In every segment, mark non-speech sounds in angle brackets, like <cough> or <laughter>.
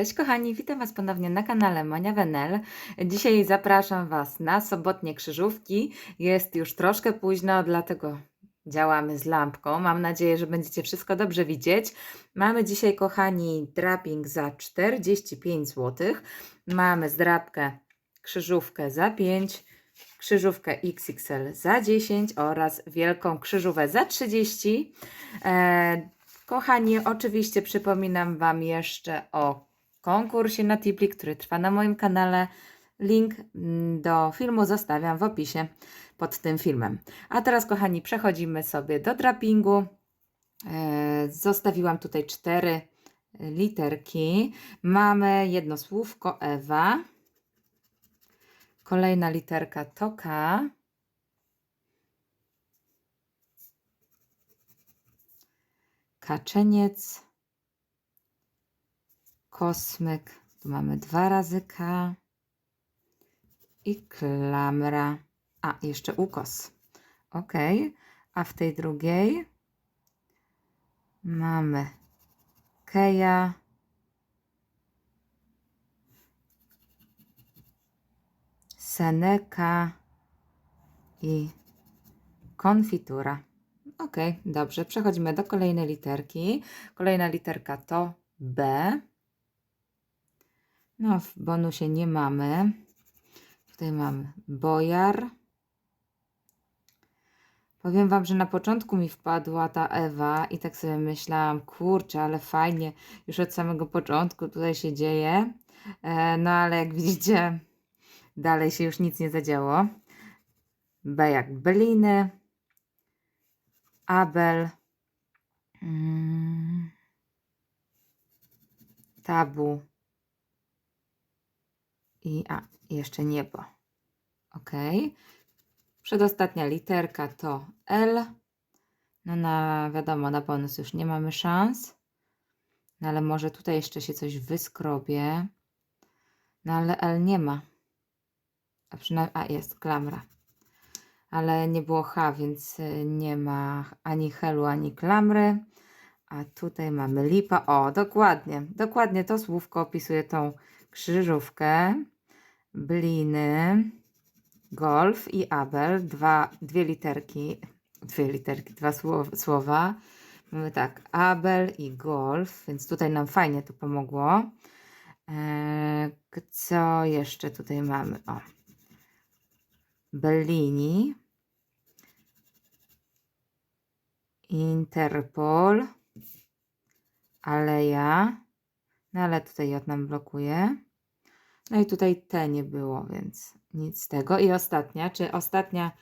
Cześć kochani, witam Was ponownie na kanale Monia Wenel. Dzisiaj zapraszam Was na sobotnie krzyżówki. Jest już troszkę późno, dlatego działamy z lampką. Mam nadzieję, że będziecie wszystko dobrze widzieć. Mamy dzisiaj, kochani, draping za 45 zł. Mamy zdrapkę krzyżówkę za 5, krzyżówkę XXL za 10 oraz wielką krzyżówę za 30. E, kochani, oczywiście przypominam Wam jeszcze o konkursie na Tipli, który trwa na moim kanale. Link mm, do filmu zostawiam w opisie pod tym filmem. A teraz, kochani, przechodzimy sobie do drapingu. E, Zostawiłam tutaj cztery literki. Mamy jedno słówko Ewa. Kolejna literka to K. Kaczeniec. Kosmyk. Tu mamy dwa razy K. I klamra. A, jeszcze ukos. Ok. A w tej drugiej mamy Keja. Seneka i konfitura. Ok, dobrze. Przechodzimy do kolejnej literki. Kolejna literka to B. No, w bonusie nie mamy. Tutaj mamy bojar. Powiem Wam, że na początku mi wpadła ta Ewa i tak sobie myślałam, kurczę, ale fajnie, już od samego początku tutaj się dzieje. E, no ale jak widzicie, dalej się już nic nie zadziało. B jak Beliny, Abel, mm, Tabu i a, jeszcze niebo. Ok. Przedostatnia literka to L. No na wiadomo, na bonus już nie mamy szans. No ale może tutaj jeszcze się coś wyskrobie. No ale L nie ma. A przynajmniej, a jest, klamra. Ale nie było H, więc y, nie ma ani helu, ani klamry. A tutaj mamy lipa. O, dokładnie. Dokładnie to słówko opisuje tą krzyżówkę. Bliny, golf i abel. Dwa, dwie literki. Dwie literki, dwa słow, słowa. Mamy tak, abel i golf, więc tutaj nam fajnie to pomogło. Eee, co jeszcze tutaj mamy? O. Bellini. Interpol. Aleja. No ale tutaj J nam blokuje. No i tutaj T nie było, więc nic z tego. I ostatnia, czy ostatnia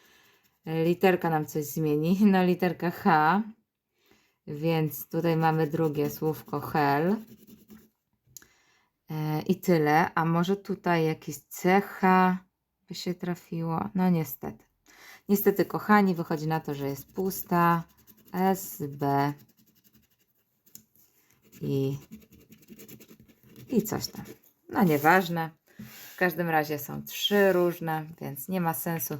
e, literka nam coś zmieni? <laughs> No literka H. Więc tutaj mamy drugie słówko hel. E, I tyle. A może tutaj jakieś cecha by się trafiło? No niestety. Niestety, kochani, wychodzi na to, że jest pusta. S, B i, i coś tam. No nieważne. Każdym razie są trzy różne, więc nie ma sensu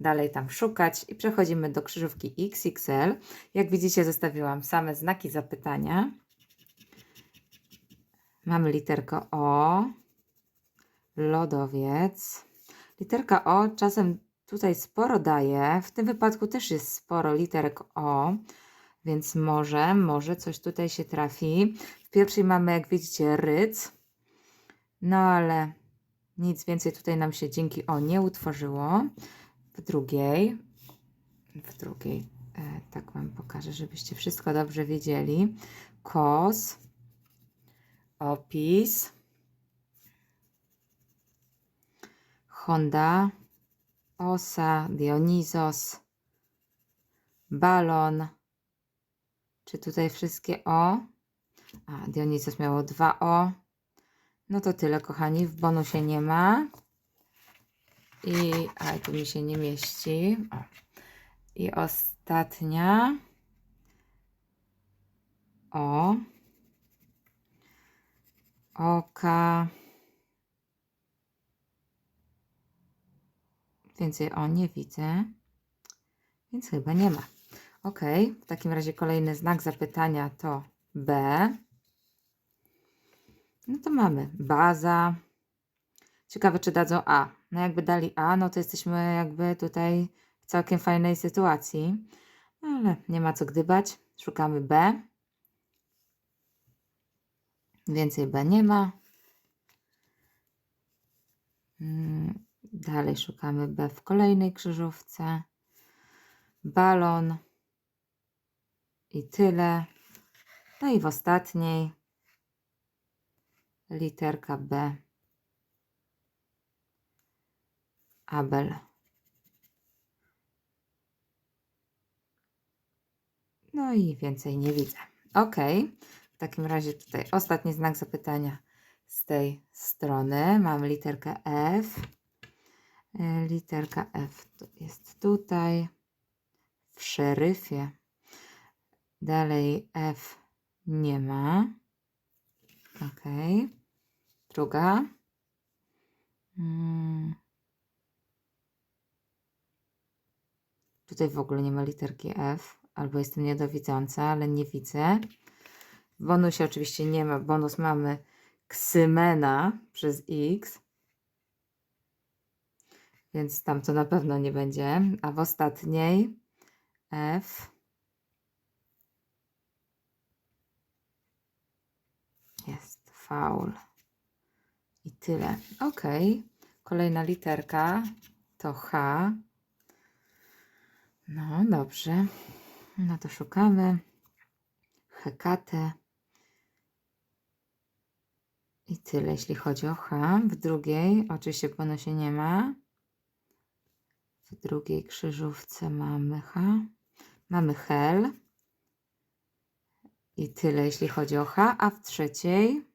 dalej tam szukać. I przechodzimy do krzyżówki XXL. Jak widzicie, zostawiłam same znaki zapytania. Mamy literkę O. Lodowiec. Literka O czasem tutaj sporo daje. W tym wypadku też jest sporo literek O, więc może, może coś tutaj się trafi. W pierwszej mamy, jak widzicie, ryc. No ale nic więcej tutaj nam się dzięki O nie utworzyło. W drugiej, w drugiej, e, tak Wam pokażę, żebyście wszystko dobrze wiedzieli. Kos, opis, Honda, Osa, Dionizos, balon. Czy tutaj wszystkie O? A, Dionizos miało dwa O. No to tyle, kochani. W bonusie nie ma. I, a tu mi się nie mieści. O. I ostatnia. O. Oka. Więcej o nie widzę. Więc chyba nie ma. Ok, w takim razie kolejny znak zapytania to B. No to mamy baza. Ciekawe, czy dadzą A. No jakby dali A, no to jesteśmy jakby tutaj w całkiem fajnej sytuacji. Ale nie ma co gdybać. Szukamy B. Więcej B nie ma. Mm, Dalej szukamy B w kolejnej krzyżówce. Balon. I tyle. No i w ostatniej literka B. Abel. No i więcej nie widzę. Ok. W takim razie tutaj ostatni znak zapytania z tej strony. Mam literkę F. E, Literka F jest tutaj w szeryfie. Dalej F nie ma. Ok. Druga. Mm. Tutaj w ogóle nie ma literki F, albo jestem niedowidząca, ale nie widzę. W bonusie oczywiście nie ma. Bonus mamy Ksymena przez X. Więc tam to na pewno nie będzie. A w ostatniej F. Jest faul. I tyle. Ok. Kolejna literka to H. No dobrze. No to szukamy. Hekatę. I tyle, jeśli chodzi o H. W drugiej, oczywiście się nie ma. W drugiej krzyżówce mamy H. Mamy Hel. I tyle, jeśli chodzi o H. A w trzeciej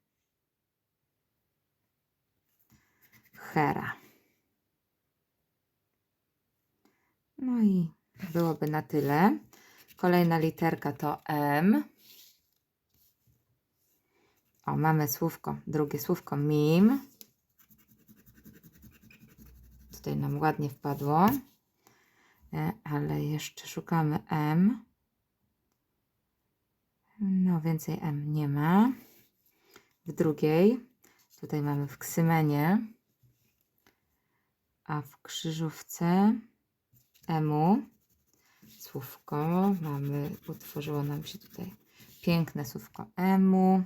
Hera. No i byłoby na tyle. Kolejna literka to M. O, mamy słówko, drugie słówko mim. Tutaj nam ładnie wpadło. E, Ale jeszcze szukamy M. No, więcej M nie ma. W drugiej, tutaj mamy w ksymenie, a w krzyżówce emu słówko mamy, utworzyło nam się tutaj piękne słówko emu.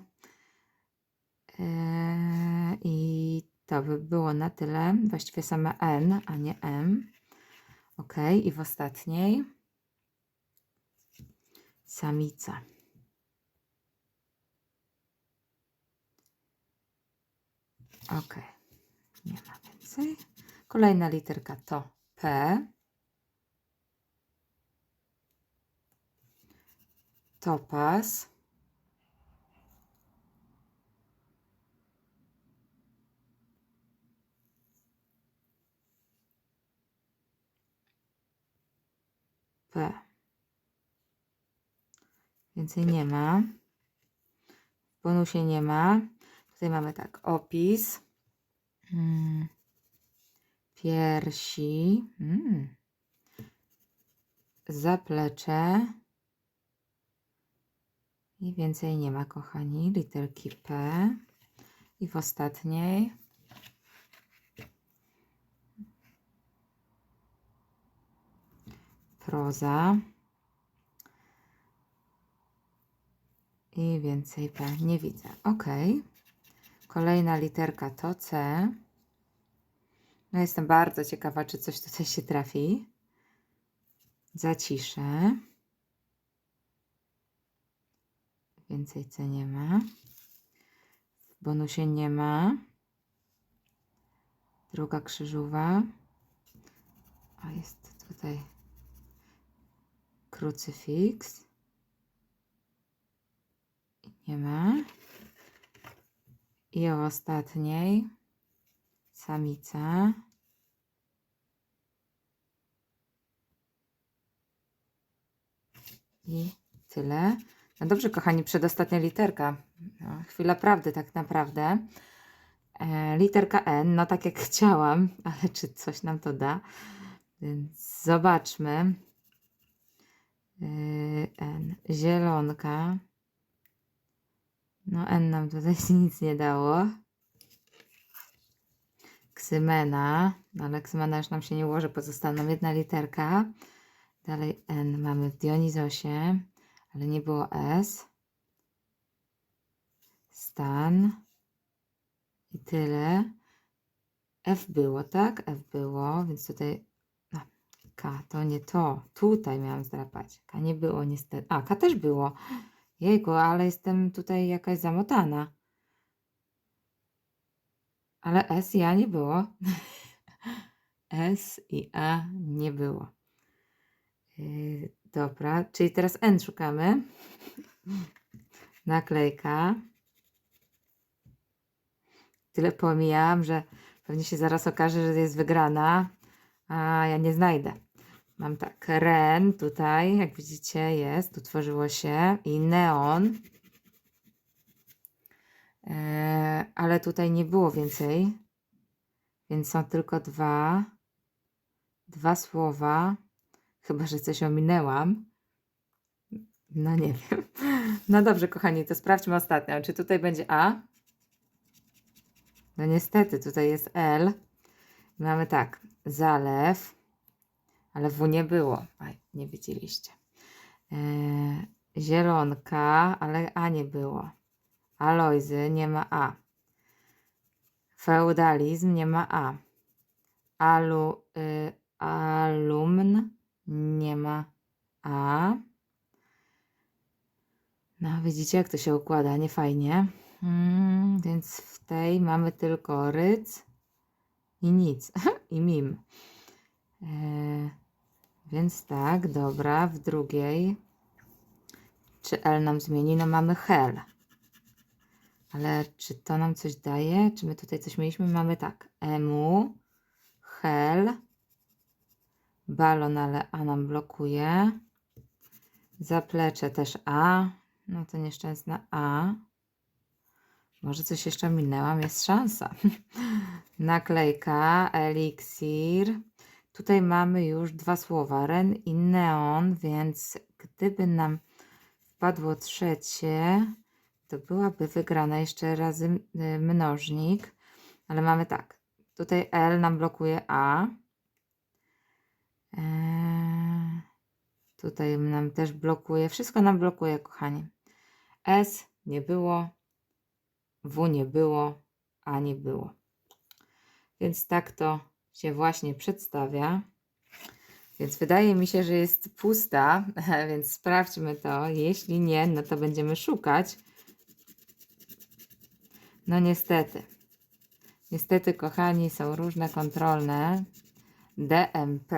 Eee, I to by było na tyle. Właściwie same N, a nie M. Ok, i w ostatniej samica. Ok, nie ma więcej. Kolejna literka to P. Topaz. P. Więcej nie ma. W bonusie nie ma. Tutaj mamy tak, opis. Hmm. Piersi. Hmm. Zaplecze. I więcej nie ma, kochani. Literki P. I w ostatniej proza. I więcej P nie widzę. Ok. Kolejna literka to C. No jestem bardzo ciekawa, czy coś tutaj się trafi. Zaciszę. Więcej C nie ma. W bonusie nie ma. Druga krzyżowa. A jest tutaj krucyfiks. Nie ma. I o ostatniej samica. I tyle. No dobrze, kochani, przedostatnia literka. No, chwila prawdy, tak naprawdę. E, literka N, no tak jak <laughs> chciałam, ale czy coś nam to da? Więc zobaczmy. E, N, zielonka. No N nam tutaj <laughs> nic nie dało. Ksymena, no ale ksymena już nam się nie ułoży, pozostała jedna literka. Dalej N mamy w Dionizosie, ale nie było S. Stan. I tyle. F było, tak? F było, więc tutaj no, K to nie to. Tutaj miałam zdrapać. K nie było niestety. A, K też było. Jejku, ale jestem tutaj jakaś zamotana. Ale S i A nie było. S i A nie było. Yy, dobra, czyli teraz N szukamy. Naklejka. Tyle pomijałam, że pewnie się zaraz okaże, że jest wygrana, a ja nie znajdę. Mam tak, Ren tutaj, jak widzicie, jest, tu tworzyło się i Neon. E, ale tutaj nie było więcej, więc są tylko dwa, dwa słowa, chyba że coś ominęłam. No nie wiem. No dobrze, kochani, to sprawdźmy ostatnią. Czy tutaj będzie A? No niestety, tutaj jest L. Mamy tak, zalew, ale W nie było. Aj, nie widzieliście. E, zielonka, ale A nie było. Alojzy nie ma A. Feudalizm nie ma A. Alu, y, alumn nie ma A. No, widzicie, jak to się układa, nie fajnie. Mm, więc w tej mamy tylko ryc i nic. <laughs> I mim. E, więc tak, dobra, w drugiej. Czy L nam zmieni? No mamy hel. Ale czy to nam coś daje? Czy my tutaj coś mieliśmy? Mamy tak. Emu, hel, balon, ale A nam blokuje. Zaplecze też A. No to nieszczęsna A. Może coś jeszcze minęłam, jest szansa. <laughs> Naklejka, eliksir. Tutaj mamy już dwa słowa, ren i neon, więc gdyby nam wpadło trzecie, to byłaby wygrana jeszcze razy mnożnik, ale mamy tak, tutaj L nam blokuje A, eee, tutaj nam też blokuje, wszystko nam blokuje, kochani. S nie było, W nie było, A nie było. Więc tak to się właśnie przedstawia. Więc wydaje mi się, że jest pusta, <laughs> więc sprawdźmy to. Jeśli nie, no to będziemy szukać. No niestety. Niestety, kochani, są różne kontrolne DMP,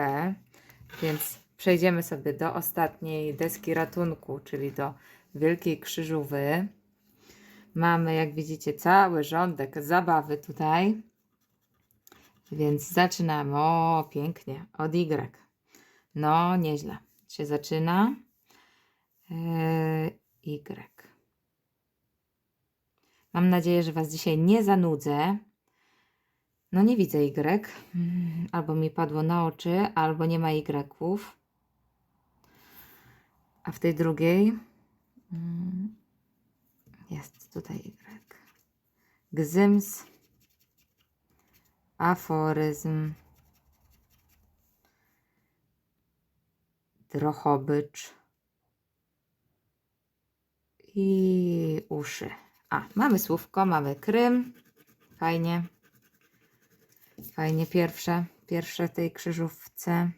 więc przejdziemy sobie do ostatniej deski ratunku, czyli do Wielkiej Krzyżówy. Mamy, jak widzicie, cały rządek zabawy tutaj. Więc zaczynamy. O, pięknie. Od Y. No, nieźle. Się zaczyna. Yy, y. Mam nadzieję, że Was dzisiaj nie zanudzę. No nie widzę Y. Albo mi padło na oczy, albo nie ma Y-ów. A w tej drugiej mm, jest tutaj Y. Gzyms, aforyzm, drochobycz i uszy. A, mamy słówko, mamy Krym. Fajnie. Fajnie pierwsze, pierwsze tej krzyżówce.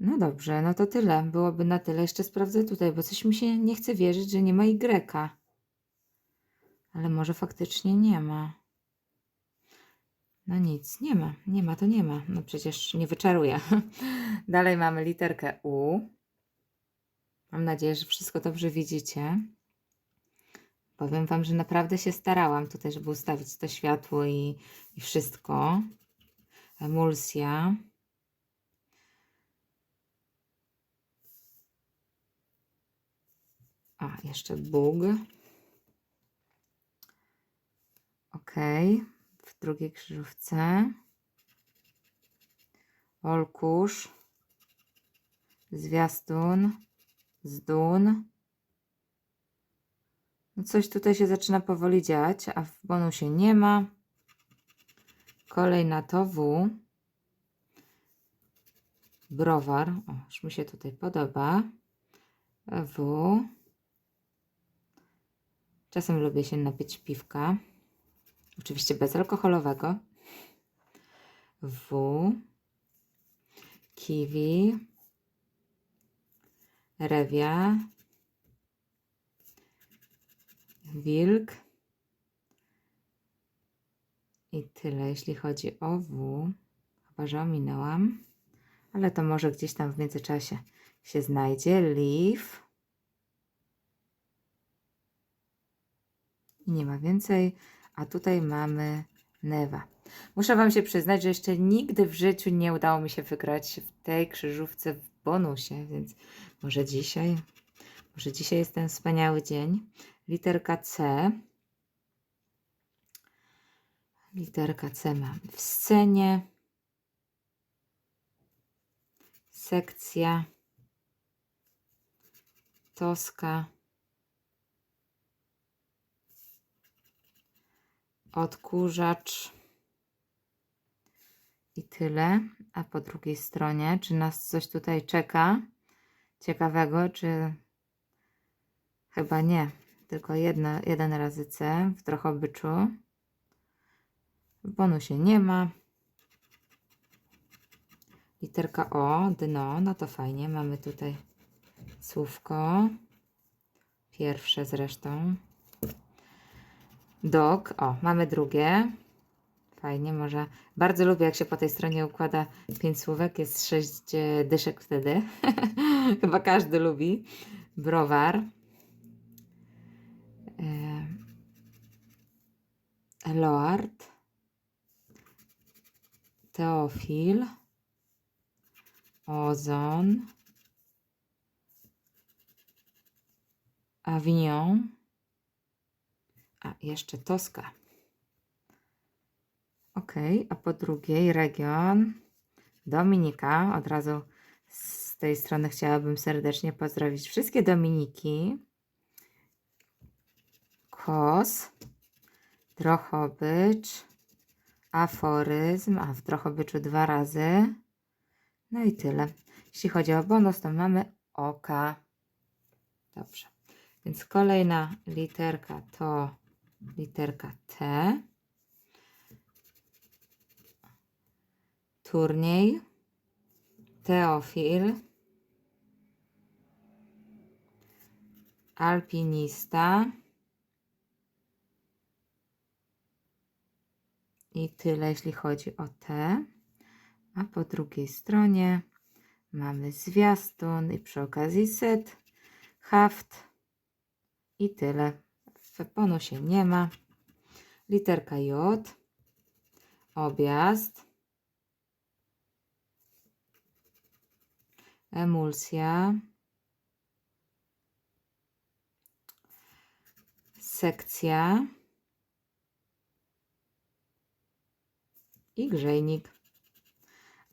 No dobrze, no to tyle. Byłoby na tyle. Jeszcze sprawdzę tutaj, bo coś mi się nie chce wierzyć, że nie ma Y. Ale może faktycznie nie ma. No nic, nie ma. Nie ma, to nie ma. No przecież nie wyczaruję. <laughs> Dalej mamy literkę U. Mam nadzieję, że wszystko dobrze widzicie. Powiem Wam, że naprawdę się starałam tutaj, żeby ustawić to światło i, i wszystko. Emulsja. A, jeszcze Bóg. Ok. W drugiej krzyżówce. Olkusz. Zwiastun. Zdun. Coś tutaj się zaczyna powoli dziać, a w bonusie nie ma. Kolejna to W. Browar. O, już mi się tutaj podoba. W. Czasem lubię się napić piwka. Oczywiście bezalkoholowego. W. Kiwi. Rewia. Wilk. I tyle, jeśli chodzi o W. Chyba, że ominęłam. Ale to może gdzieś tam w międzyczasie się znajdzie. Leaf. I nie ma więcej. A tutaj mamy Newa. Muszę Wam się przyznać, że jeszcze nigdy w życiu nie udało mi się wygrać w tej krzyżówce w bonusie, więc może dzisiaj, może dzisiaj jest ten wspaniały dzień. Literka C. Literka C mamy w scenie. Sekcja. Toska. Odkurzacz. I tyle. A po drugiej stronie, czy nas coś tutaj czeka ciekawego, czy chyba nie. Tylko jedno, jeden razy C w Drohobyczu. W bonusie nie ma. Literka O, dno, no to fajnie. Mamy tutaj słówko. Pierwsze zresztą. Dog, o, mamy drugie. Fajnie, może. Bardzo lubię, jak się po tej stronie układa pięć słówek. Jest sześć e, dyszek wtedy. <laughs> Chyba każdy lubi. Browar. E, Eloard. Teofil. Ozon. Avignon. A, jeszcze Toska. Ok, a po drugiej region Dominika. Od razu z tej strony chciałabym serdecznie pozdrowić wszystkie Dominiki. Kos, Drohobycz, aforyzm, a w Drohobyczu dwa razy. No i tyle. Jeśli chodzi o bonus, to mamy oka. Dobrze. Więc kolejna literka to literka T. Turniej. Teofil. Alpinista. I tyle, jeśli chodzi o T. A po drugiej stronie mamy zwiastun i przy okazji set, haft i tyle. W bonusie nie ma. Literka J, objazd, emulsja, sekcja i grzejnik.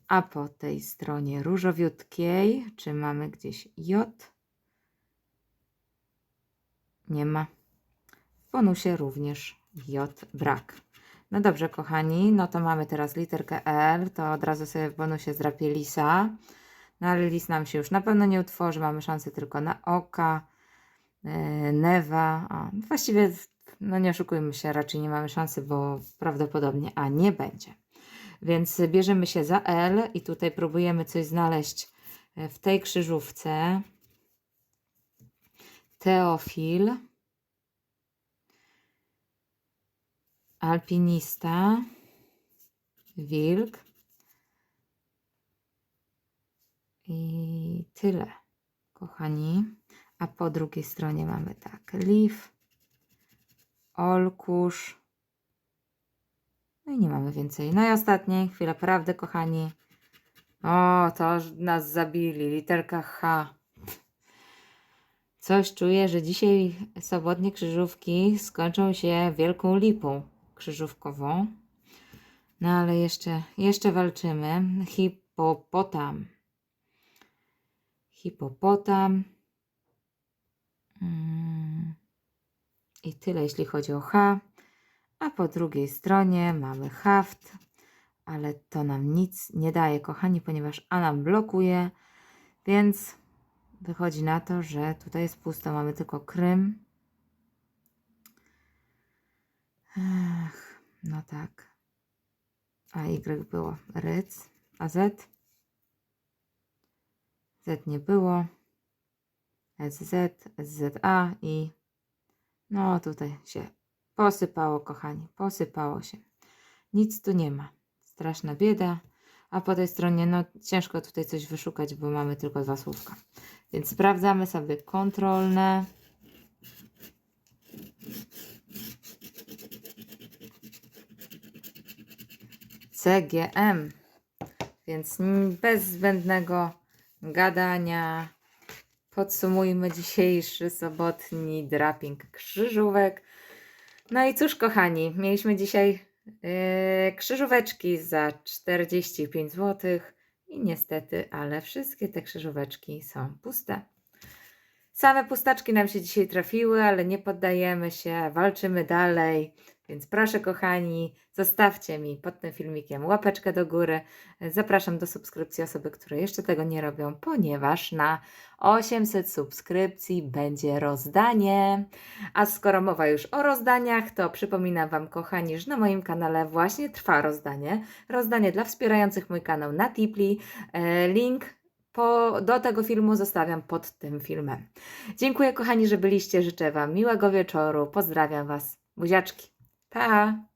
A po tej stronie różowiutkiej, czy mamy gdzieś J? Nie ma. W bonusie również J brak. No dobrze, kochani, no to mamy teraz literkę L, to od razu sobie w bonusie zdrapię lisa. No ale lis nam się już na pewno nie utworzy, mamy szansę tylko na oka, yy, newa. O, właściwie, no nie oszukujmy się, raczej nie mamy szansy, bo prawdopodobnie A nie będzie. Więc bierzemy się za L i tutaj próbujemy coś znaleźć e, w tej krzyżówce. Teofil. Alpinista. Wilk. I tyle, kochani. A po drugiej stronie mamy tak, Leaf, Olkusz, no i nie mamy więcej. No i ostatnie, chwila prawdy, kochani. O, to nas zabili. Literka H. Coś czuję, że dzisiaj sobotnie krzyżówki skończą się wielką lipą krzyżówkową. No ale jeszcze, jeszcze walczymy. Hipopotam. Hipopotam. Hmm. I tyle, jeśli chodzi o H. A po drugiej stronie mamy haft, ale to nam nic nie daje, kochani, ponieważ A nam blokuje, więc wychodzi na to, że tutaj jest pusto, mamy tylko Krym. Ech, no tak. A Y było Ryc, a Z? Z nie było. SZ, SZA i no tutaj się posypało, kochani, posypało się. Nic tu nie ma. Straszna bieda. A po tej stronie, no ciężko tutaj coś wyszukać, bo mamy tylko dwa słówka. Więc sprawdzamy sobie kontrolne. CGM. Więc bez zbędnego gadania podsumujmy dzisiejszy sobotni draping krzyżówek. No i cóż, kochani, mieliśmy dzisiaj yy, krzyżóweczki za 45 zł i niestety, ale wszystkie te krzyżóweczki są puste. Same pustaczki nam się dzisiaj trafiły, ale nie poddajemy się, walczymy dalej. Więc proszę, kochani, zostawcie mi pod tym filmikiem łapeczkę do góry. Zapraszam do subskrypcji osoby, które jeszcze tego nie robią, ponieważ na 800 subskrypcji będzie rozdanie. A skoro mowa już o rozdaniach, to przypominam Wam, kochani, że na moim kanale właśnie trwa rozdanie. Rozdanie dla wspierających mój kanał na Tipli. E, Link po, do tego filmu zostawiam pod tym filmem. Dziękuję, kochani, że byliście. Życzę Wam miłego wieczoru. Pozdrawiam Was. Buziaczki. Thả.